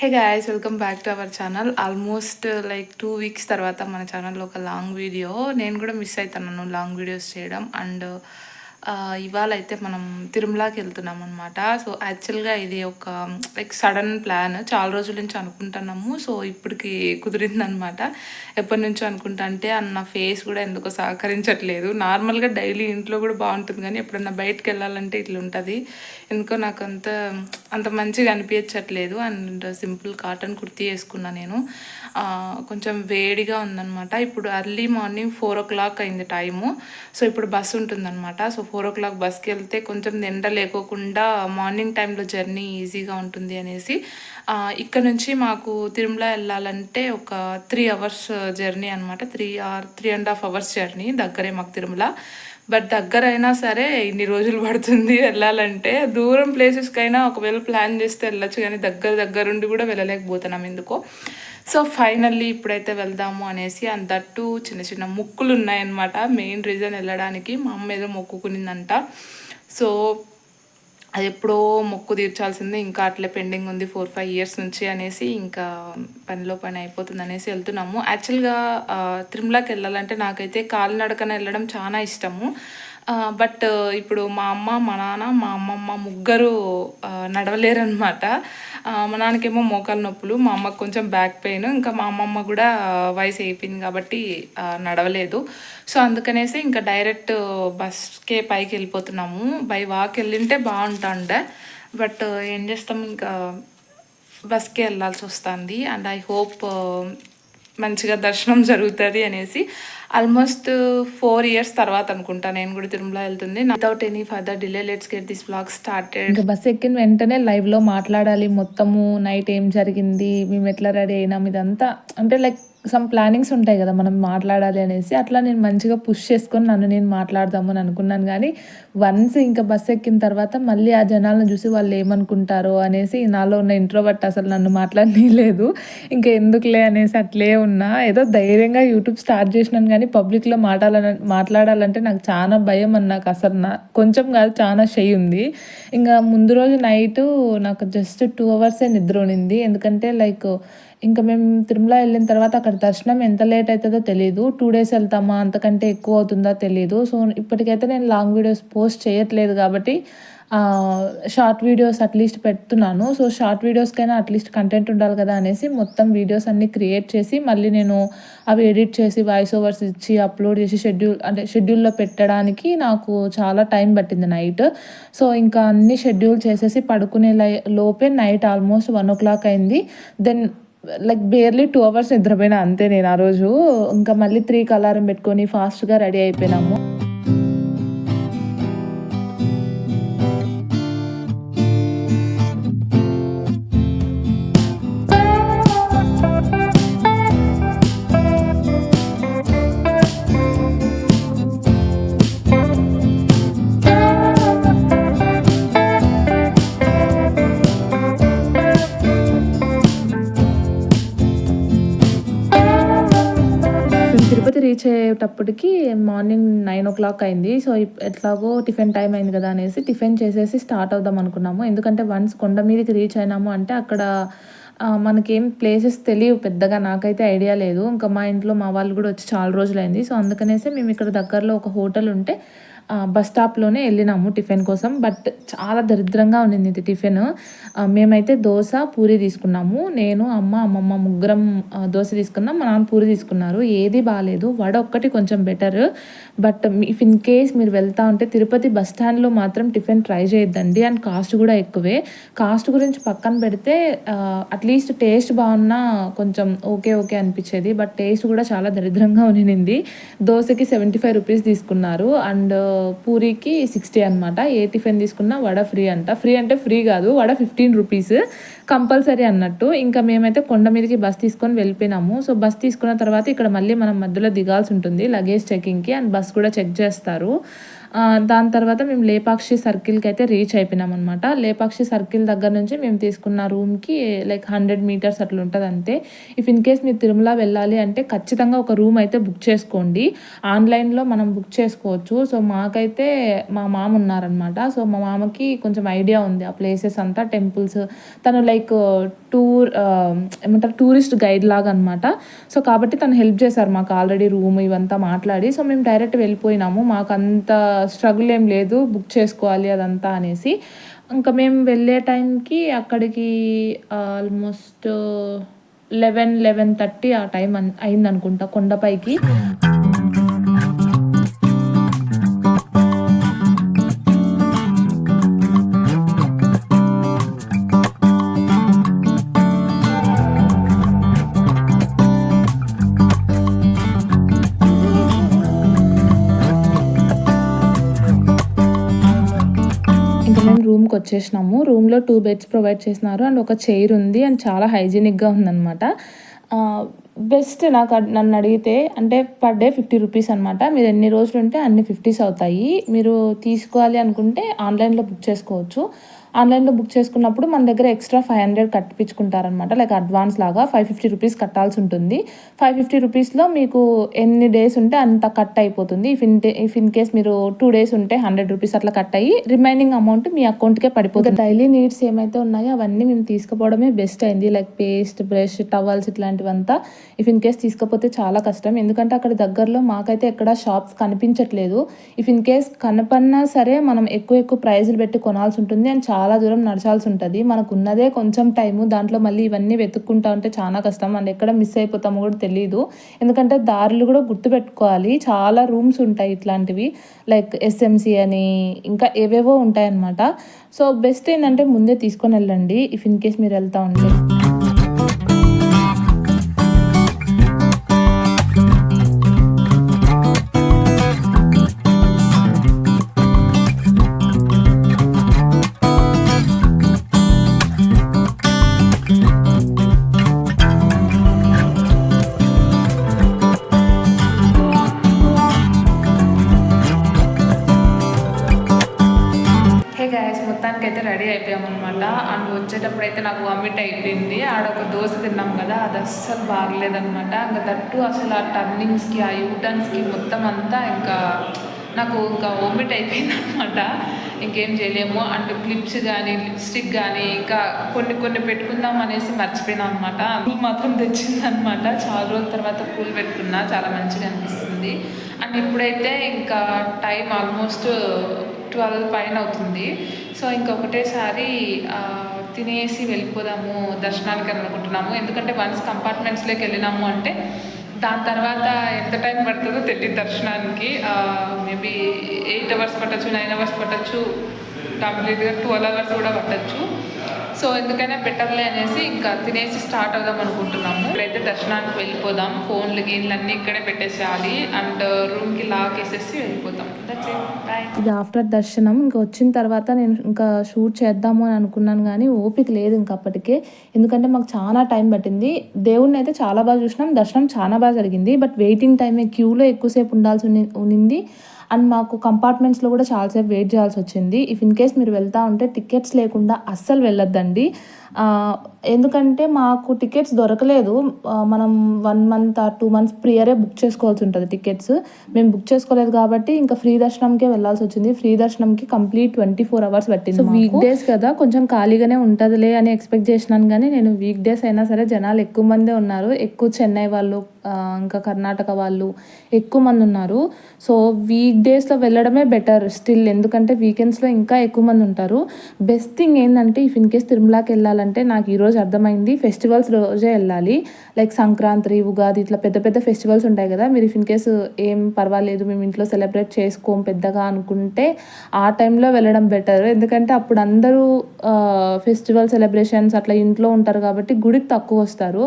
Hey guys welcome back to our channel almost like two weeks తర్వాత మన ఛానల్లో ఒక లాంగ్ వీడియో నేను కూడా మిస్ అవుతున్నాను లాంగ్ వీడియోస్ చేయడం. అండ్ uh, ఇవాళ అయితే మనం తిరుమలకి వెళ్తున్నాం అనమాట సో యాక్చువల్గా ఇది ఒక లైక్ సడన్ ప్లాన్ చాలా రోజుల నుంచి అనుకుంటున్నాము. సో ఇప్పటికి కుదిరిందనమాట ఎప్పటి నుంచో అనుకుంటా అంటే అన్న ఫేస్ కూడా ఎందుకో సహకరించట్లేదు. నార్మల్గా డైలీ ఇంట్లో కూడా బాగుంటుంది కానీ ఎప్పుడన్నా బయటకు వెళ్ళాలంటే ఇట్లా ఉంటుంది ఎందుకో నాకు అంత అంత మంచిగా అనిపించట్లేదు అండ్ సింపుల్ కాటన్ కుర్తీ వేసుకున్నా నేను. కొంచెం వేడిగా ఉందన్నమాట. ఇప్పుడు early morning four o'clock అయింది టైము సో ఇప్పుడు బస్సు ఉంటుందన్నమాట. సో ఫోర్ ఓ క్లాక్ బస్కి వెళ్తే కొంచెం ఎండ లేకోకుండా మార్నింగ్ టైంలో జర్నీ ఈజీగా ఉంటుంది అనేసి ఇక్కడ నుంచి మాకు తిరుమల వెళ్ళాలంటే ఒక త్రీ అవర్స్ జర్నీ అనమాట three or three and half hours journey దగ్గరే మాకు తిరుమల. బట్ దగ్గర అయినా సరే ఇన్ని రోజులు పడుతుంది వెళ్ళాలంటే. దూరం ప్లేసెస్కైనా ఒకవేళ ప్లాన్ చేస్తే వెళ్ళచ్చు కానీ దగ్గర దగ్గరుండి కూడా వెళ్ళలేకపోతున్నాం ఎందుకో. సో ఫైనల్లీ ఇప్పుడైతే వెళ్దాము అనేసి అంతట్టు చిన్న చిన్న ముక్కులు ఉన్నాయన్నమాట మెయిన్ రీజన్ వెళ్ళడానికి మా అమ్మ ఏదో మొక్కుకునిందంట. సో అది ఎప్పుడో మొక్కు తీర్చాల్సిందే ఇంకా అట్లే పెండింగ్ ఉంది ఫోర్ ఫైవ్ ఇయర్స్ నుంచి అనేసి ఇంకా పనిలో పని అయిపోతుంది అనేసి వెళ్తున్నాము. యాక్చువల్గా తిరుమలకి వెళ్ళాలంటే నాకైతే కాలినడకన వెళ్ళడం చాలా ఇష్టము. బట్ ఇప్పుడు మా అమ్మ మా నాన్న మా అమ్మమ్మ ముగ్గురు నడవలేరనమాట మా నాన్నకేమో మోకాలు నొప్పులు మా అమ్మకు కొంచెం బ్యాక్ పెయిన్ ఇంకా మా అమ్మమ్మ కూడా వయసు అయిపోయింది కాబట్టి నడవలేదు. సో అందుకనేసి ఇంకా డైరెక్ట్ బస్కే పైకి వెళ్ళిపోతున్నాము. బై వాక్ వెళ్ళింటే బాగుంటుండే. బట్ ఏం చేస్తాం ఇంకా బస్కే వెళ్ళాల్సి వస్తుంది. అండ్ ఐ హోప్ మంచిగా దర్శనం జరుగుతుంది అనేసి ఆల్మోస్ట్ ఫోర్ ఇయర్స్ తర్వాత అనుకుంటా నేను కూడా తిరుమల వెళ్తుంది. Without any further delay let's get this blog started bus ఎక్కిన వెంటనే లైవ్లో మాట్లాడాలి. మొత్తము నైట్ ఏం జరిగింది? మేము ఎట్లా రెడీ అయినాం? ఇదంతా. అంటే లైక్ సమ్ ప్లానింగ్స్ ఉంటాయి కదా మనం మాట్లాడాలి అనేసి. అట్లా నేను మంచిగా పుష్ చేసుకొని నన్ను నేను మాట్లాడదాము అని అనుకున్నాను కానీ వన్స్ ఇంకా బస్ ఎక్కిన తర్వాత మళ్ళీ ఆ జనాలను చూసి వాళ్ళు ఏమనుకుంటారో అనేసి నాలో ఉన్న ఇంట్రోవర్ట్ అసలు నన్ను మాట్లాడలేదు ఇంకా ఎందుకులే అనేసి అట్లే ఉన్నా. ఏదో ధైర్యంగా యూట్యూబ్ స్టార్ట్ చేసినాను కానీ పబ్లిక్లో మాట్లాడాల మాట్లాడాలంటే నాకు చాలా భయం అని నాకు అసలు నా కొంచెం కాదు చాలా షై ఉంది. ఇంకా ముందు రోజు నైట్ నాకు జస్ట్ టూ అవర్సే నిద్ర ఉనింది ఎందుకంటే లైక్ ఇంకా మేము తిరుమల వెళ్ళిన తర్వాత అక్కడ దర్శనం ఎంత లేట్ అవుతుందో తెలియదు టూ డేస్ వెళ్తామా? అంతకంటే ఎక్కువ అవుతుందో తెలియదు సో ఇప్పటికైతే నేను లాంగ్ వీడియోస్ పోస్ట్ చేయట్లేదు కాబట్టి షార్ట్ వీడియోస్ అట్లీస్ట్ పెడుతున్నాను. సో షార్ట్ వీడియోస్కైనా అట్లీస్ట్ కంటెంట్ ఉండాలి కదా అనేసి మొత్తం వీడియోస్ అన్నీ క్రియేట్ చేసి మళ్ళీ నేను అవి ఎడిట్ చేసి వాయిస్ ఓవర్స్ ఇచ్చి అప్లోడ్ చేసి షెడ్యూల్ అంటే షెడ్యూల్లో పెట్టడానికి నాకు చాలా టైం పట్టింది నైట్ సో ఇంకా అన్ని షెడ్యూల్ చేసేసి పడుకునే లోపే night almost one o'clock అయింది. Then like barely two hours నిద్రపోయినా అంతే నేను ఆ రోజు. ఇంకా మళ్ళీ త్రీకి అలారం పెట్టుకొని ఫాస్ట్గా రెడీ అయిపోయినాము. Tirupati morning nine o'clock అయింది. సో ఎట్లాగో టిఫిన్ టైం అయింది కదా అనేసి టిఫిన్ చేసేసి స్టార్ట్ అవుదాం అనుకున్నాము. ఎందుకంటే వన్స్ కొండ మీదకి రీచ్ అయినాము అంటే అక్కడ మనకేం ప్లేసెస్ తెలియవు పెద్దగా నాకైతే ఐడియా లేదు. ఇంకా మా ఇంట్లో మా వాళ్ళు కూడా వచ్చి చాలా రోజులైంది. సో అందుకనేసి మేము ఇక్కడ దగ్గరలో ఒక హోటల్ ఉంటే బస్ స్టాప్లోనే వెళ్ళినాము టిఫిన్ కోసం. బట్ చాలా దరిద్రంగా ఉండింది టిఫిన్. మేమైతే దోశ పూరి తీసుకున్నాము. నేను అమ్మ అమ్మమ్మ ముగ్గురం దోశ తీసుకున్నాం. మా నాన్న పూరి తీసుకున్నారు. ఏది బాగాలేదు వడ ఒక్కటి కొంచెం better but if in case మీరు వెళ్తా ఉంటే తిరుపతి బస్ స్టాండ్లో మాత్రం టిఫిన్ ట్రై చేయొద్దండి. అండ్ కాస్ట్ కూడా ఎక్కువే. కాస్ట్ గురించి పక్కన పెడితే అట్లీస్ట్ టేస్ట్ బాగున్నా కొంచెం ఓకే ఓకే అనిపించేది. బట్ టేస్ట్ కూడా చాలా దరిద్రంగా ఉండింది దోశకి సెవెంటీ ఫైవ్ రూపీస్ తీసుకున్నారు. అండ్ పూరికి సిక్స్టీ అనమాట ఏ టిఫిన్ తీసుకున్నా వడ ఫ్రీ అంట. ఫ్రీ అంటే ఫ్రీ కాదు వడ ఫిఫ్టీన్ రూపీస్. కంపల్సరీ అన్నట్టు. ఇంకా మేమైతే కొండ మీదకి బస్ తీసుకొని వెళ్ళిపోయినాము. సో బస్ తీసుకున్న తర్వాత ఇక్కడ మళ్ళీ మనం మధ్యలో దిగాల్సి ఉంటుంది లగేజ్ చెకింగ్కి అండ్ బస్ కూడా చెక్ చేస్తారు. దాని తర్వాత మేము లేపాక్షి సర్కిల్కి అయితే రీచ్ అయిపోయినాం అనమాట లేపాక్షి సర్కిల్ దగ్గర నుంచి మేము తీసుకున్న రూమ్కి లైక్ హండ్రెడ్ మీటర్స్ అట్లా ఉంటుంది అంతే. ఇఫ్ ఇన్ కేస్ మీరు తిరుమల వెళ్ళాలి అంటే ఖచ్చితంగా ఒక రూమ్ అయితే బుక్ చేసుకోండి. ఆన్లైన్లో మనం బుక్ చేసుకోవచ్చు. సో మాకైతే మా మామ ఉన్నారనమాట సో మా మామకి కొంచెం ఐడియా ఉంది ఆ ప్లేసెస్ అంతా టెంపుల్స్. తను లైక్ టూర్ ఏమంటారు టూరిస్ట్ గైడ్ లాగా అనమాట సో కాబట్టి తను హెల్ప్ చేశారు మాకు ఆల్రెడీ రూమ్ ఇవంతా మాట్లాడి. సో మేము డైరెక్ట్ వెళ్ళిపోయినాము. మాకు అంత స్ట్రగుల్ ఏం లేదు బుక్ చేసుకోవాలి అదంతా అనేసి. ఇంకా మేము వెళ్ళే టైంకి అక్కడికి ఆల్మోస్ట్ లెవెన్ లెవెన్ థర్టీ ఆ టైం అన్ అయిందనుకుంటా కొండపైకి. వచ్చేసినాము. రూమ్లో టూ బెడ్స్ ప్రొవైడ్ చేసినారు. అండ్ ఒక చైర్ ఉంది. అండ్ చాలా హైజీనిక్గా ఉందన్నమాట. బెస్ట్ నాకు నన్ను అడిగితే అంటే పర్ డే ఫిఫ్టీ రూపీస్ అనమాట మీరు ఎన్ని రోజులు ఉంటే అన్ని ఫిఫ్టీస్ అవుతాయి. మీరు తీసుకోవాలి అనుకుంటే ఆన్లైన్లో బుక్ చేసుకోవచ్చు. ఆన్లైన్లో బుక్ చేసుకున్నప్పుడు మన దగ్గర ఎక్స్ట్రా ఫైవ్ హండ్రెడ్ కట్టించుకుంటారనమాట లైక్ అడ్వాన్స్ లాగా ఫైవ్ ఫిఫ్టీ రూపీస్ కట్టాల్సి ఉంటుంది. ఫైవ్ ఫిఫ్టీ రూపీస్లో మీకు ఎన్ని డేస్ ఉంటే అంత కట్ అయిపోతుంది. If in if in case మీరు టూ డేస్ ఉంటే హండ్రెడ్ రూపీస్ అట్లా కట్ అయ్యి రిమైనింగ్ అమౌంట్ మీ అకౌంట్కే పడిపోతుంది. డైలీ నీడ్స్ ఏమైతే ఉన్నాయో అవన్నీ మేము తీసుకుపోవడమే బెస్ట్ అయింది. లైక్ పేస్ట్ బ్రష్ టవల్స్ ఇట్లాంటివంతా ఇఫ్ ఇన్ కేస్ తీసుకపోతే చాలా కష్టం. ఎందుకంటే అక్కడ దగ్గరలో మాకైతే ఎక్కడ షాప్స్ కనిపించట్లేదు. ఇఫ్ ఇన్ కేస్ కనపడినా సరే మనం ఎక్కువ ఎక్కువ ప్రైజులు పెట్టి కొనాల్సి ఉంటుంది అండ్ చాలా దూరం నడచాల్సి ఉంటుంది. మనకు ఉన్నదే కొంచెం టైము దాంట్లో మళ్ళీ ఇవన్నీ వెతుక్కుంటా ఉంటే చాలా కష్టం. అండ్ ఎక్కడ మిస్ అయిపోతామో కూడా తెలియదు ఎందుకంటే దారులు కూడా గుర్తుపెట్టుకోవాలి చాలా రూమ్స్ ఉంటాయి ఇట్లాంటివి. లైక్ ఎస్ఎంసి అని ఇంకా ఏవేవో ఉంటాయన్నమాట. సో బెస్ట్ ఏంటంటే ముందే తీసుకొని వెళ్ళండి. ఇఫ్ ఇన్ కేస్ మీరు వెళ్తా ఉంటే. అయితే నాకు వామిట్ అయిపోయింది. ఆడ ఒక దోశ తిన్నాం కదా అది అస్సలు బాగలేదనమాట ఇంకా తట్టు అసలు ఆ టర్నింగ్స్కి ఆ యూటర్న్స్కి మొత్తం అంతా ఇంకా నాకు ఇంకా వామిట్ అయిపోయింది అనమాట ఇంకేం చేయలేము. అండ్ క్లిప్స్ కానీ లిప్స్టిక్ కానీ ఇంకా కొన్ని కొన్ని పెట్టుకుందాం అనేసి మర్చిపోయినా అనమాట పూల్ మాత్రం తెచ్చింది అనమాట చాలా రోజుల తర్వాత పూలు పెట్టుకున్నా. చాలా మంచిగా అనిపిస్తుంది. అండ్ ఇప్పుడైతే ఇంకా టైం ఆల్మోస్ట్ ట్వెల్వ్ పైన అవుతుంది. సో ఇంకొకటేసారి ఆ, తినేసి వెళ్ళిపోదాము దర్శనానికి అని అనుకుంటున్నాము. ఎందుకంటే వన్స్ కంపార్ట్మెంట్స్లోకి వెళ్ళినాము అంటే దాని తర్వాత ఎంత టైం పడుతుందో తెలియదు దర్శనానికి. మేబీ ఎయిట్ అవర్స్ పట్టచ్చు నైన్ అవర్స్ పట్టచ్చు కంప్లీట్గా ట్వెల్వ్ అవర్స్ కూడా పట్టచ్చు. సో ఎందుకైనా బెటర్లే అనేసి ఇంకా తినేసి స్టార్ట్ అవుదాం అనుకుంటున్నాము. ఇప్పుడైతే దర్శనానికి వెళ్ళిపోదాం. ఫోన్లు గీన్లు అన్నీ ఇక్కడే పెట్టేసేయాలి. అండ్ uh, రూమ్కి లాక్ వేసేసి వెళ్ళిపోతాం ఇది ఆఫ్టర్ దర్శనం. ఇంకా వచ్చిన తర్వాత నేను ఇంకా షూట్ చేద్దాము అని అనుకున్నాను కానీ ఓపిక లేదు ఇంకా అప్పటికే. ఎందుకంటే మాకు చాలా టైం పట్టింది. దేవుడిని అయితే చాలా బాగా చూసినాం. దర్శనం చాలా బాగా జరిగింది. బట్ వెయిటింగ్ టైమే క్యూలో ఎక్కువసేపు ఉండాల్సి ఉన్ని- ఉన్నింది అండ్ మాకు కంపార్ట్మెంట్స్లో కూడా చాలాసేపు వెయిట్ చేయాల్సి వచ్చింది. ఇఫ్ ఇన్ కేస్ మీరు వెళ్తా ఉంటే టికెట్స్ లేకుండా అస్సలు వెళ్ళొద్దండి. ఎందుకంటే మాకు టికెట్స్ దొరకలేదు. మనం one month or two months ప్రియరే book చేసుకోవాల్సి ఉంటుంది టికెట్స్. మేము బుక్ చేసుకోలేదు కాబట్టి ఇంకా ఫ్రీ దర్శనంకే వెళ్ళాల్సి వచ్చింది. ఫ్రీ దర్శనంకి కంప్లీట్ ట్వంటీ ఫోర్ అవర్స్ పట్టింది వీక్ డేస్ కదా కొంచెం ఖాళీగానే ఉంటుందిలే అని ఎక్స్పెక్ట్ చేసినాను కానీ నేను వీక్ డేస్ అయినా సరే జనాలు ఎక్కువ మందే ఉన్నారు. ఎక్కువ చెన్నై వాళ్ళు ఇంకా కర్ణాటక వాళ్ళు ఎక్కువ మంది ఉన్నారు. సో వీక్ డేస్లో వెళ్ళడమే బెటర్ స్టిల్ ఎందుకంటే వీకెండ్స్లో ఇంకా ఎక్కువ మంది ఉంటారు. బెస్ట్ థింగ్ ఏంటంటే ఇఫ్ ఇన్ కేస్ తిరుమలకి వెళ్ళాలంటే నాకు ఈరోజు అర్థమైంది. ఫెస్టివల్స్ రోజే వెళ్ళాలి. లైక్ సంక్రాంతి ఉగాది ఇట్లా పెద్ద పెద్ద ఫెస్టివల్స్ ఉంటాయి కదా. మీరు ఇఫ్ ఇన్ కేస్ ఏం పర్వాలేదు మేము ఇంట్లో సెలబ్రేట్ చేసుకోం పెద్దగా అనుకుంటే ఆ టైంలో వెళ్ళడం బెటర్. ఎందుకంటే అప్పుడు అందరూ ఫెస్టివల్ సెలబ్రేషన్స్ అట్లా ఇంట్లో ఉంటారు కాబట్టి గుడికి తక్కువ వస్తారు.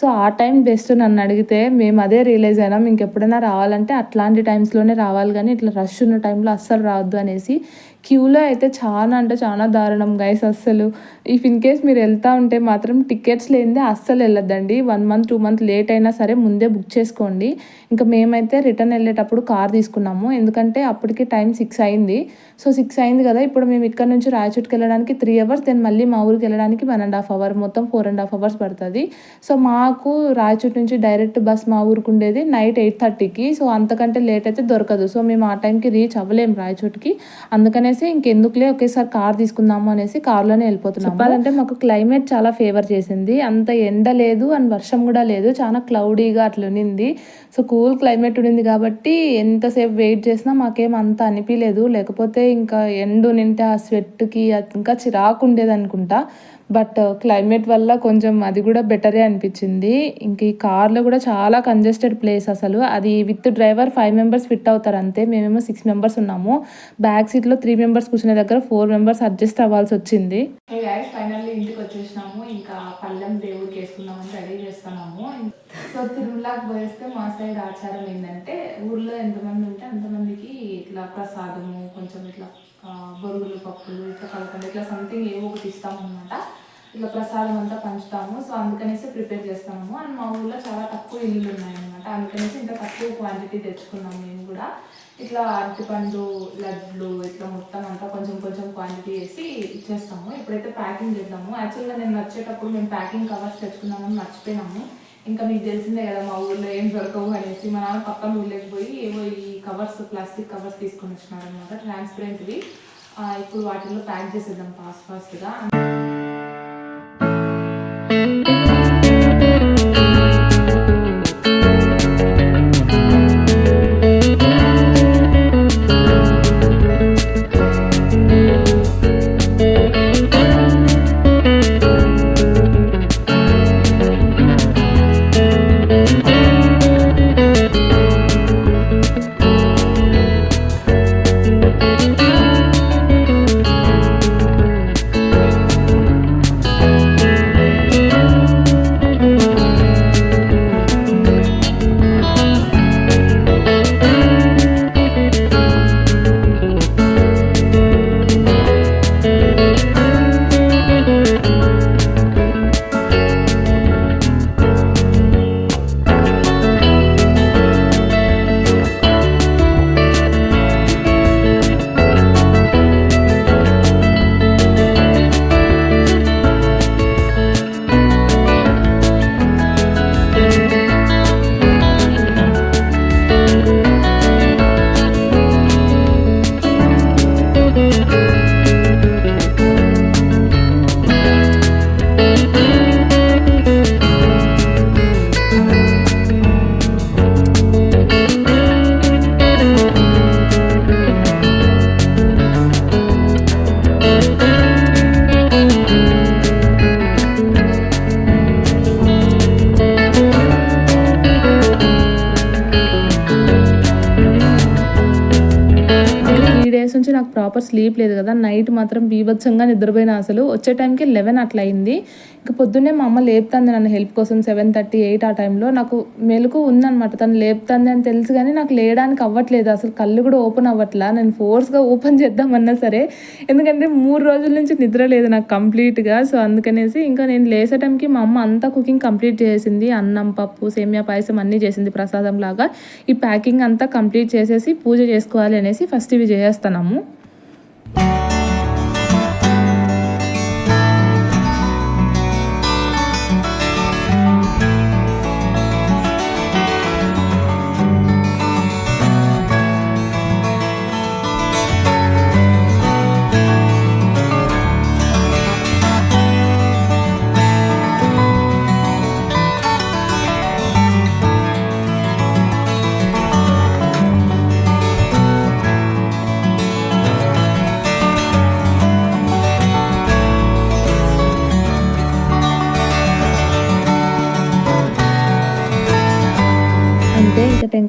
సో ఆ టైం బెస్ట్ నన్ను అడిగితే మేము అదే రియలైజ్ అయినాం. ఇంకెప్పుడైనా రావాలంటే అట్లాంటి టైమ్స్లోనే రావాలి. కానీ ఇట్లా రష్ ఉన్న టైంలో అస్సలు రావద్దు అనేసి క్యూలో అయితే చాలా అంటే చాలా దారుణం గైస్ అస్సలు. ఇఫ్ ఇన్ కేస్ మీరు వెళ్తా ఉంటే మాత్రం టికెట్స్ లేనిదే అస్సలు వెళ్ళొద్దండి. One month two month late అయినా సరే ముందే బుక్ చేసుకోండి. ఇంకా మేమైతే రిటర్న్ వెళ్ళేటప్పుడు కార్ తీసుకున్నాము. ఎందుకంటే అప్పటికి టైం సిక్స్ అయింది. సో సిక్స్ అయింది కదా ఇప్పుడు మేము ఇక్కడ నుంచి రాయచోటుకి వెళ్ళడానికి త్రీ అవర్స్ దెన్ మళ్ళీ మా ఊరికి వెళ్ళడానికి వన్ అండ్ హాఫ్ అవర్ మొత్తం ఫోర్ అండ్ హాఫ్ అవర్స్ పడుతుంది. సో మాకు రాయచోటు నుంచి డైరెక్ట్ బస్ మా ఊరికి ఉండేది నైట్ ఎయిట్ థర్టీకి సో అంతకంటే లేట్ అయితే దొరకదు. సో మేము ఆ టైంకి రీచ్ అవ్వలేము రాయచోటికి. అనేసి ఇంకెందుకులే ఒకేసారి కార్ తీసుకుందాము అనేసి కార్లోనే వెళ్ళిపోతున్నాం చెప్పాలంటే మాకు క్లైమేట్ చాలా ఫేవర్ చేసింది. అంత ఎండ లేదు అండ్ వర్షం కూడా లేదు. చాలా క్లౌడీగా అట్లా ఉన్నింది. సో కూల్ క్లైమేట్ ఉండింది కాబట్టి ఎంతసేపు వెయిట్ చేసినా మాకేం అంత అనిపించలేదు లేకపోతే ఇంకా ఎండు నింటే ఆ స్వెట్కి ఇంకా చిరాకు ఉండేది అనుకుంటా. బట్ uh, క్లైమేట్ వల్ల కొంచెం అది కూడా బెటరే అనిపించింది. ఇంక ఈ కార్లో కూడా చాలా కంజెస్టెడ్ ప్లేస్ అసలు. అది with driver five members fit అవుతారు అంతే. మేమేమో సిక్స్ మెంబర్స్ ఉన్నాము. బ్యాక్ సీట్లో త్రీ మెంబర్స్ కూర్చునే దగ్గర ఫోర్ మెంబర్స్ అడ్జస్ట్ అవ్వాల్సి వచ్చింది. ఫైనల్లీ ఇంటికి వచ్చేసినాము. ఇంకా పళ్ళెం దేవుడికి వేసుకున్నామని రెడీ చేస్తున్నాము. సో తిరుమలకి పోయేస్తే మా సైడ్ ఆచారం ఏంటంటే ఊర్లో ఎంతమంది ఉంటే అంతమందికి ఇట్లా ప్రసాదము కొంచెం ఇట్లా uh, బొరుగులు పప్పులు ఇట్లా కలకండి ఇట్లా సంథింగ్ ఏవో ఒకటి ఇస్తాము అనమాట ఇట్లా ప్రసాదం అంతా పంచుతాము. సో అందుకనేసి ప్రిపేర్ చేస్తాము. అండ్ మా ఊళ్ళో చాలా తక్కువ ఇల్లులు ఉన్నాయన్నమాట. అందుకనేసి ఇంత తక్కువ క్వాంటిటీ తెచ్చుకున్నాము మేము కూడా. ఇట్లా అరటిపండు లడ్లు ఇట్లా మొత్తం అంతా కొంచెం కొంచెం క్వాంటిటీ వేసి ఇచ్చేస్తాము. ఇప్పుడైతే ప్యాకింగ్ చేద్దాము. యాక్చువల్గా నేను వచ్చేటప్పుడు మేము ప్యాకింగ్ కవర్స్ తెచ్చుకున్నామని మర్చిపోయినాము. ఇంకా మీకు తెలిసిందే కదా మా ఊళ్ళో ఏం దొరకవు అనేసి. మా నాన్న పక్కన ఊళ్ళోకి పోయి ఏవో ఈ కవర్స్ ప్లాస్టిక్ కవర్స్ తీసుకొని వచ్చినారు అనమాట ట్రాన్స్పరెంట్వి ఇప్పుడు వాటిల్లో ప్యాక్ చేసేద్దాం ఫాస్ట్ ఫాస్ట్గా ప్రాపర్ స్లీప్ లేదు కదా నైట్ మాత్రం బీభత్సంగా నిద్రపోయిన అసలు. వచ్చే టైంకి లెవెన్ అట్లా అయింది. ఇంకా పొద్దున్నే మా అమ్మ లేపుతుంది నన్ను హెల్ప్ కోసం సెవెన్ థర్టీ ఎయిట్ ఆ టైంలో. నాకు మెలకు ఉందనమాట తను లేపుతుంది అని తెలుసు కానీ నాకు లేయడానికి అవ్వట్లేదు. అసలు కళ్ళు కూడా ఓపెన్ అవ్వట్లా. నేను ఫోర్స్గా ఓపెన్ చేద్దామన్నా సరే. ఎందుకంటే మూడు రోజుల నుంచి నిద్ర లేదు నాకు కంప్లీట్గా. సో అందుకనేసి ఇంకా నేను లేసే టైంకి మా అమ్మ అంతా కుకింగ్ కంప్లీట్ చేసింది. అన్నం పప్పు సేమియా పాయసం అన్నీ చేసింది ప్రసాదం లాగా. ఈ ప్యాకింగ్ అంతా కంప్లీట్ చేసేసి పూజ చేసుకోవాలి అనేసి ఫస్ట్ ఇవి చేస్తున్నాము ఇంకా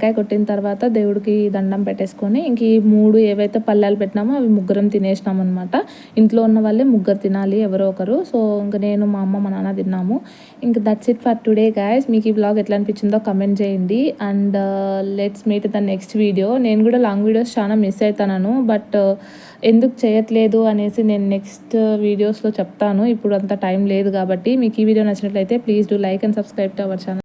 టెంకాయ కొట్టిన తర్వాత దేవుడికి దండం పెట్టేసుకొని ఇంక ఈ మూడు ఏవైతే పల్లెలు పెట్టినామో అవి ముగ్గురం తినేసినాం అనమాట ఇంట్లో ఉన్న వాళ్ళే ముగ్గురు తినాలి ఎవరో ఒకరు. సో ఇంకా నేను మా అమ్మ మా నాన్న తిన్నాము. ఇంక that's it for today guys మీకు ఈ బ్లాగ్ ఎట్లా అనిపించిందో కమెంట్ చేయండి. And let's meet the next video నేను కూడా లాంగ్ వీడియోస్ చాలా మిస్ అవుతాను బట్ ఎందుకు చేయట్లేదు అనేసి నేను నెక్స్ట్ వీడియోస్లో చెప్తాను. ఇప్పుడు అంత టైం లేదు కాబట్టి మీకు ఈ వీడియో నచ్చినట్లయితే please do like and subscribe to our channel